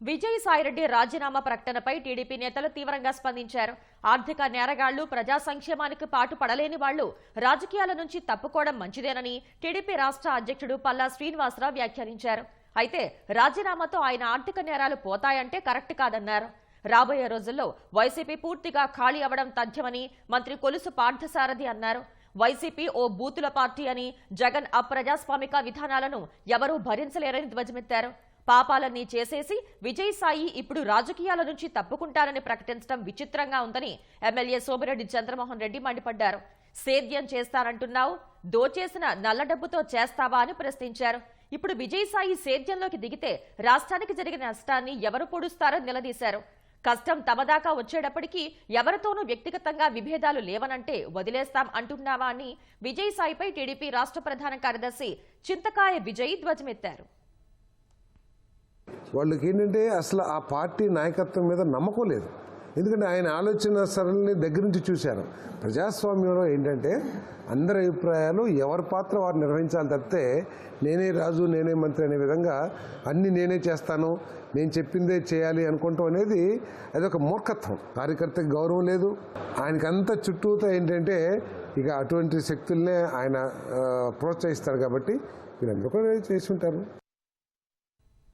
విజయసాయిరెడ్డి రాజీనామా ప్రకటనపై టీడీపీ నేతలు తీవ్రంగా స్పందించారు. ఆర్థిక నేరగాళ్ళు ప్రజా సంక్షేమానికి పాటు పడలేని వాళ్ళు రాజకీయాల నుంచి తప్పుకోవడం మంచిదేనని టీడీపీ రాష్ట్ర అధ్యక్షుడు పల్లా శ్రీనివాసరావు వ్యాఖ్యానించారు. అయితే రాజీనామాతో ఆయన ఆర్థిక నేరాలు పోతాయంటే కరెక్ట్ కాదన్నారు. రాబోయే రోజుల్లో వైసీపీ పూర్తిగా ఖాళీ అవ్వడం తథ్యమని మంత్రి కొలుసు పార్థసారథి అన్నారు. వైసీపీ ఓ బూతుల పార్టీ అని జగన్ అప్రజాస్వామిక విధానాలను ఎవరూ భరించలేరని ధ్వజమెత్తారు. పాపాలన్నీ చేసేసి విజయసాయి ఇప్పుడు రాజకీయాల నుంచి తప్పుకుంటారని ప్రకటించడం విచిత్రంగా ఉందని ఎమ్మెల్యే సోమిరెడ్డి చంద్రమోహన్ రెడ్డి మండిపడ్డారు. సేద్యం చేస్తానంటున్నావు దోచేసిన నల్ల డబ్బుతో చేస్తావా అని ప్రశ్నించారు. ఇప్పుడు విజయసాయి సేద్యంలోకి దిగితే రాష్ట్రానికి జరిగిన నష్టాన్ని ఎవరు పొడుస్తారని నిలదీశారు. కష్టం తమదాకా వచ్చేటప్పటికీ ఎవరితోనూ వ్యక్తిగతంగా విభేదాలు లేవనంటే వదిలేస్తాం అంటున్నావా అని విజయసాయిపై టీడీపీ రాష్ట్ర ప్రధాన కార్యదర్శి చింతకాయ విజయ్ ధ్వజమెత్తారు. వాళ్ళకి ఏంటంటే అసలు ఆ పార్టీ నాయకత్వం మీద నమ్మకం లేదు. ఎందుకంటే ఆయన ఆలోచన సరళిని దగ్గర నుంచి చూశారు. ప్రజాస్వామ్యంలో ఏంటంటే అందరి అభిప్రాయాలు ఎవరి పాత్ర వారు నిర్వహించాలి తప్పితే నేనే రాజు నేనే మంత్రి అనే విధంగా అన్ని నేనే చేస్తాను నేను చెప్పిందే చేయాలి అనుకుంటాం అనేది అదొక మూర్ఖత్వం. కార్యకర్తకి గౌరవం లేదు. ఆయనకంత చుట్టూతో ఏంటంటే ఇక అటువంటి శక్తుల్నే ఆయన ప్రోత్సహిస్తారు కాబట్టి వీళ్ళందరూ కూడా చేసి ఉంటారు